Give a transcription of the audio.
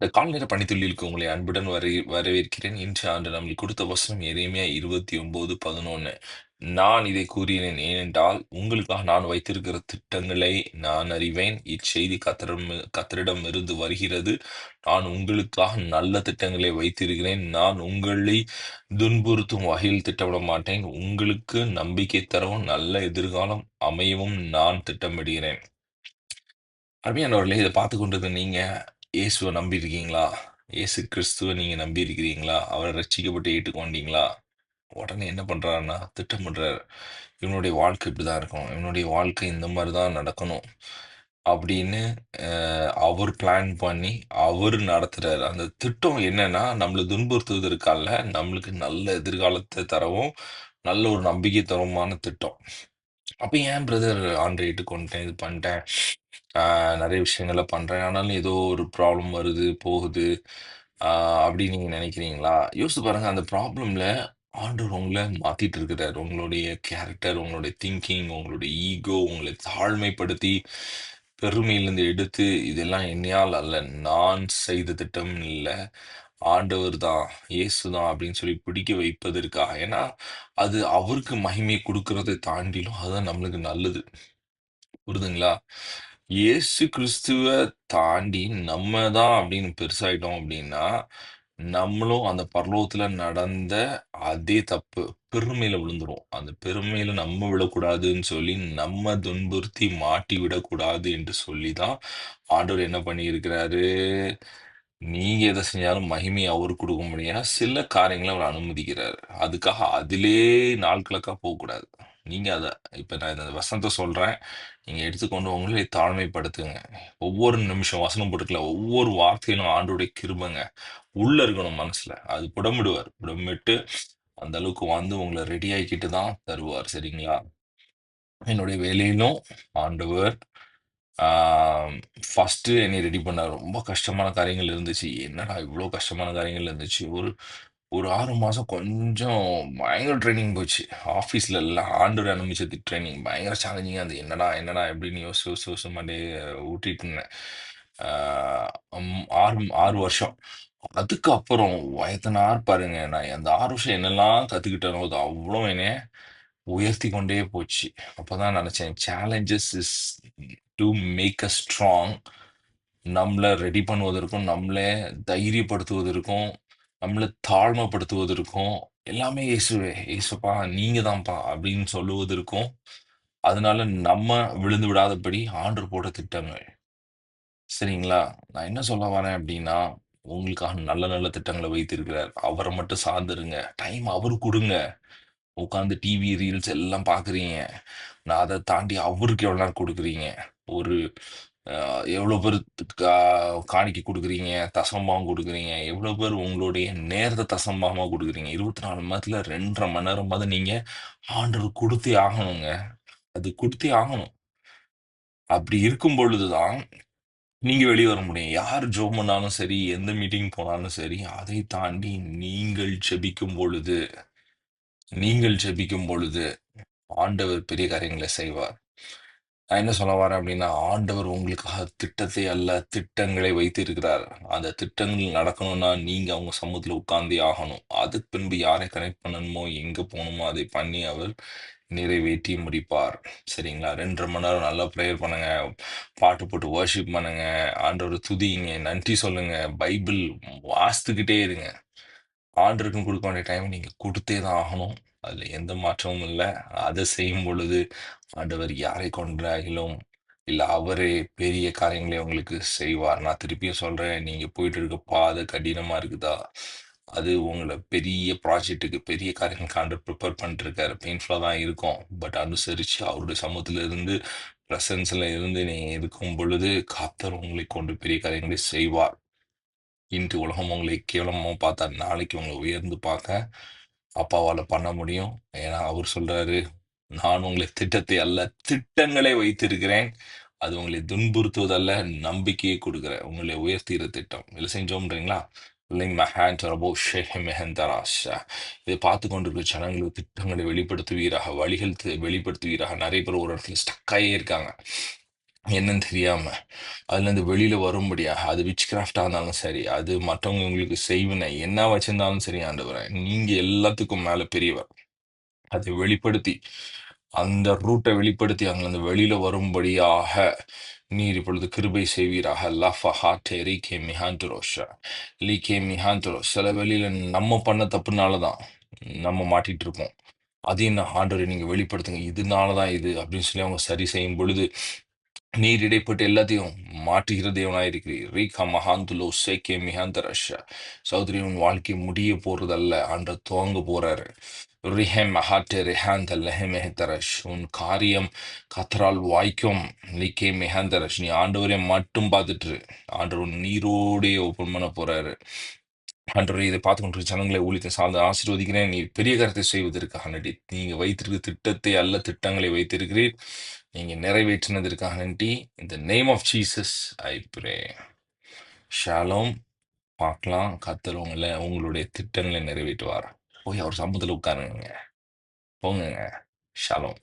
இந்த காலை பணித்துள்ளிலுக்கு உங்களை அன்புடன் வரை வரவேற்கிறேன். இன்று ஆண்டு நம்மளுக்கு கொடுத்த வசனம் எரேமியா 29:11 நான் இதை கூறினேன் ஏனென்றால், உங்களுக்காக நான் வைத்திருக்கிற திட்டங்களை நான் அறிவேன். இச்செய்தி கத்தரம் கத்தரிடம் இருந்து வருகிறது. நான் உங்களுக்காக நல்ல திட்டங்களை வைத்திருக்கிறேன். நான் உங்களை துன்புறுத்தும் வகையில் திட்டமிட மாட்டேன். உங்களுக்கு நம்பிக்கை தரவும், நல்ல எதிர்காலம் அமையவும் நான் திட்டமிடுகிறேன். அருமையானவர்களே, இதை பார்த்து கொண்டது நீங்க இயேசுவை நம்பியிருக்கீங்களா? இயேசு கிறிஸ்துவ நீங்க நம்பியிருக்கிறீங்களா? அவரை ரட்சிக்கப்பட்டு ஏற்றுக்கொண்டீங்களா? உடனே என்ன பண்றாருன்னா, திட்டமிடுறாரு. இவனுடைய வாழ்க்கை இப்படிதான் இருக்கும் இவனுடைய வாழ்க்கை இந்த மாரி தான் நடக்கணும். அப்படின்னு அ அவர் பிளான் பண்ணி, அவரு நடத்துறாரு. அந்த திட்டம் என்னன்னா, நம்மள துன்புறுத்துவதற்கால நம்மளுக்கு நல்ல எதிர்காலத்த தரவும், நல்ல ஒரு நம்பிக்கை தரவுமான திட்டம். அப்ப ஏன் பிரதர் ஆண்ட்ராய்டு கொண்டேன், இது பண்ணிட்டேன். ஆ நெறைய விஷயங்கள பண்றேன். ஆனாலும் ஏதோ ஒரு ப்ராப்ளம் வருது, போகுது. ஆ அப்படின்னு நீங்க நினைக்கிறீங்களா? யோசிச்சு பாருங்க, அந்த ப்ராப்ளம்ல ஆண்டவர் உங்கள மாத்திட்டு இருக்கிறாரு. உங்களுடைய கேரக்டர், உங்களுடைய திங்கிங், உங்களுடைய ஈகோ, உங்களை தாழ்மைப்படுத்தி, பெருமையிலிருந்து எடுத்து, இதெல்லாம் என்னையால் அல்ல, நான் செய்த திட்டம் இல்ல. ஆண்டவர் தான், இயேசு தான் அப்படின்னு சொல்லி பிடிக்க வைப்பதற்காக. ஏன்னா, அது அவருக்கு மகிமை கொடுக்கறதை தாண்டிலும், அதுதான் நம்மளுக்கு நல்லது. புரிதுங்களா இயேசு கிறிஸ்துவ தாண்டி நம்ம தான் அப்படின்னு பெருசாயிட்டோம் அப்படின்னா, நம்மளும் அந்த பரலோகத்துல நடந்த அதே தப்பு, பெருமையில விழுந்துரும் அந்த பெருமையில நம்ம விழக்கூடாதுன்னு சொல்லி, நம்ம துன்புறுத்தி மாட்டி விடக்கூடாது என்று சொல்லி தான் ஆண்டவர் என்ன பண்ணியிருக்கிறாரு, நீங்க எதை செஞ்சாலும் மகிமையை அவருக்கு கொடுக்க முடியும். சில காரியங்களை அவர் அனுமதிக்கிறாரு. அதுக்காக அதிலே நாள் கணக்கா போகக்கூடாது. நீங்க அதை இப்ப நான் இந்த வசனத்தை சொல்றேன். நீங்க எடுத்துக்கொண்டு உங்களை தாழ்மைப்படுத்துங்க. ஒவ்வொரு நிமிஷம் வசனம் போட்டுக்கல ஒவ்வொரு வார்த்தையிலும் ஆண்டோடைய கிருபங்க உள்ள இருக்கணும் மனசுல. அது புடமிடுவார். புடமிட்டு அந்த அளவுக்கு வந்து உங்களை ரெடி ஆக்கிட்டு தான் தருவார். சரிங்களா? என்னுடைய வேலையிலும் ஆண்டவர் ஃபஸ்ட்டு ஃபர்ஸ்ட்டு என்னைய ரெடி பண்ணாரு. ரொம்ப கஷ்டமான காரியங்கள் இருந்துச்சு. என்னடா இவ்ளோ கஷ்டமான காரியங்கள் இருந்துச்சு. ஒரு ஒரு 6 மாசம் கொஞ்சம் பயங்கர ட்ரெய்னிங் போச்சு. ஆஃபீஸில் எல்லாம் ஆண்டவர் அனுமதிச்ச ட்ரெய்னிங் பயங்கர சேலஞ்சிங்கா இருந்தது. என்னடா, என்னடா எப்படின்னு யோசிச்சு, யோசிச்சு, யோசிச்சு மண்டைய உருட்டிட்டு இருந்தேன். ஆ ஆறு 6 6 வருஷம். அதுக்கப்புறம் வயத்தனார் பாருங்க. நான் அந்த 6 வருஷம் என்னெல்லாம் கத்துக்கிட்டேனோ, அது அவ்வளோ என்னைய உயர்த்திக் கொண்டே போச்சு. அப்பதான் நினச்சேன் challenges is to make a strong. நம்மளை ரெடி பண்ணுவதற்கும், நம்மளை தைரியப்படுத்துவதற்கும், நம்மளை தாழ்மைப்படுத்துவதற்கும் எல்லாமே இயேசுவே, இயேசுப்பா நீங்க தான்ப்பா அப்படின்னு சொல்லுவதற்கும், அதனால நம்ம விழுந்து விடாதபடி ஆண்டு போட்ட திட்டங்கள். சரிங்களா? நான் என்ன சொல்ல வரேன் அப்படின்னா, உங்களுக்காக நல்ல நல்ல திட்டங்களை வைத்திருக்கிறார். அவரை மட்டும் சார்ந்துருங்க டைம் அவருக்கு கொடுங்க உட்காந்து டிவி, ரீல்ஸ் எல்லாம் பார்க்குறீங்க. நான் அதை தாண்டி அவருக்கு எவ்வளோ நேரம் கொடுக்குறீங்க ஒரு எவ்வளோ பேர் கா காணிக்கை குடுக்குறீங்க? தசமபாகம் கொடுக்குறீங்க எவ்வளோ பேர் உங்களுடைய நேரத்தை தசமபாகமா குடுக்குறீங்க? 24 மணி நேரத்துல 2 1/2 மணி நேரமாவது நீங்க ஆண்டவருக்கு குடுத்தே ஆகணுங்க. அது குடுத்தே ஆகணும். அப்படி இருக்கும் பொழுது தான், நீங்க வெளியே வர முடியும். யார் ஜோ பண்ணாலும் சரி, எந்த மீட்டிங் போனாலும் சரி, அதை தாண்டி நீங்கள் ஜெபிக்கும் பொழுது நீங்கள் ஜெபிக்கும் பொழுது, ஆண்டவர் பெரிய காரியங்களை செய்வார். நான் என்ன சொல்ல வரேன் அப்படின்னா, ஆண்டவர் உங்களுக்காக திட்டத்தை அல்ல, திட்டங்களை வைத்திருக்கிறார். அந்த திட்டங்கள் நடக்கணும்னா, நீங்க அவங்க சமூகத்துல உட்கார்ந்தே ஆகணும். அதுக்கு பின்பு யாரை கனெக்ட் பண்ணணுமோ, எங்க போகணுமோ அதை பண்ணி அவர் நிறைவேற்றி முடிப்பார். சரிங்களா? 2 1/2 மணி நேரம் நல்லா பிரேயர் பண்ணுங்க. பாட்டு போட்டு வொர்ஷிப் பண்ணுங்க. ஆண்டவர துதிங்க. நன்றி சொல்லுங்க. பைபிள் வாசித்துக்கிட்டே இருங்க. ஆண்டவருக்குன்னு கொடுக்க வேண்டிய டைம் நீங்க குடுத்தே தான் ஆகணும். அதுல எந்த மாற்றமும் இல்லை அதை செய்யும் பொழுது, ஆண்டவர் யாரை கொன்றாகிலும் இல்ல அவரே பெரிய காரியங்களை உங்களுக்கு செய்வார். நான் திருப்பியும் சொல்றேன், நீங்க போயிட்டு இருக்க பாதை கடினமா இருக்குதா? அது உங்களை பெரிய ப்ராஜெக்ட்டுக்கு, பெரிய காரியங்கள் காண்டு ப்ரிப்பேர் பண்ணிட்டு பெயின்ஃபுல்லாக தான் இருக்கும். பட் அனுசரிச்சு அவருடைய சமூகத்துல இருந்து, பிரசன்ஸ்ல இருந்து நீங்க இருக்கும் பொழுது, காத்தர் உங்களை கொண்டு பெரிய காரியங்களை செய்வார். இன்று உலகம் உங்களை கேவலமாக பார்த்தா, நாளைக்கு உங்களை உயர்ந்து பார்க்க அப்பாவால பண்ண முடியும். ஏன்னா அவர் சொல்றாரு, நான் உங்களை திட்டத்தை அல்ல, திட்டங்களை வைத்திருக்கிறேன். அது உங்களை துன்புறுத்துவதல்ல, நம்பிக்கையை கொடுக்குற உங்களை உயர்த்திற திட்டம். இல்லை செஞ்சோம்ன்றீங்களா? இதை பார்த்து கொண்டிருக்கிற ஜனங்களுக்கு திட்டங்களை வெளிப்படுத்துவீராக, வழிகள் வெளிப்படுத்துவீராக. நிறைய பேர் ஒரு இடத்துல ஸ்டக்காயே இருக்காங்க. என்னன்னு தெரியாம அதுலேருந்து வெளியில வரும்படியாக அது விச் கிராஃப்டாக இருந்தாலும் சரி அது மற்றவங்க உங்களுக்கு செய்வினை என்ன வச்சிருந்தாலும் சரி ஆண்டவரே நீங்க எல்லாத்துக்கும் மேல பெரியவர். அதை வெளிப்படுத்தி அந்த ரூட்டை வெளிப்படுத்தி அங்கிருந்து வெளியில வரும்படியாக நீர் இப்பொழுது கிருபை செய்வீராக. லஃபஹா டெரிகே மிஹாந்துரோஷா. லீகே மிஹாந்துரோ. சில வெளியில நம்ம பண்ண தப்புனால தான் நம்ம மாட்டிட்டு இருப்போம். அதையும் நான் ஆண்டவரை நீங்க வெளிப்படுத்துங்க. இதனால தான் இது அப்படின்னு சொல்லி அவங்க சரி செய்யும் பொழுது நீர் இடைப்பட்டு எல்லாத்தையும் மாற்றுகிற தேவனாயிருக்கிறீர் ரீகா மகாந்துலோ சேக்கே மிகாந்தரஷ சௌத்ரி உன் வாழ்க்கை முடிய போறதல்ல. ஆண்ட துவங்க போறாரு. ரிஹெம் மஹாட்டே ரிஹாந்த லெஹெமெஹத்தரஷ் உன் காரியம் கத்தரால் வாய்க்கும். நிக்கே மெஹந்தரஷ் நீ ஆண்டவரே மட்டும் பார்த்துட்டு ஆண்டவர் உன் நீரோடைய ஓப்பன் பண்ண போறாரு. ஆண்டவரே இதை பார்த்து கொண்டு ஜனங்களை ஊழியத்தை சார்ந்து ஆசீர்வதிக்கிறேன். நீ பெரிய கருத்தை செய்வதற்காக நன்றி. நீங்க வைத்திருக்க திட்டத்தை அல்ல திட்டங்களை வைத்திருக்கிறீர். நீங்க நிறைவேற்றினதற்காக நன்றி. இந்த name of Jesus I pray shalom. பார்க்கலாம். கத்தர் உங்களை உங்களுடைய திட்டங்களை நிறைவேற்றுவார். போய் அவர் சமூகத்தில் உட்காருங்க. போங்க ஷாலோம்.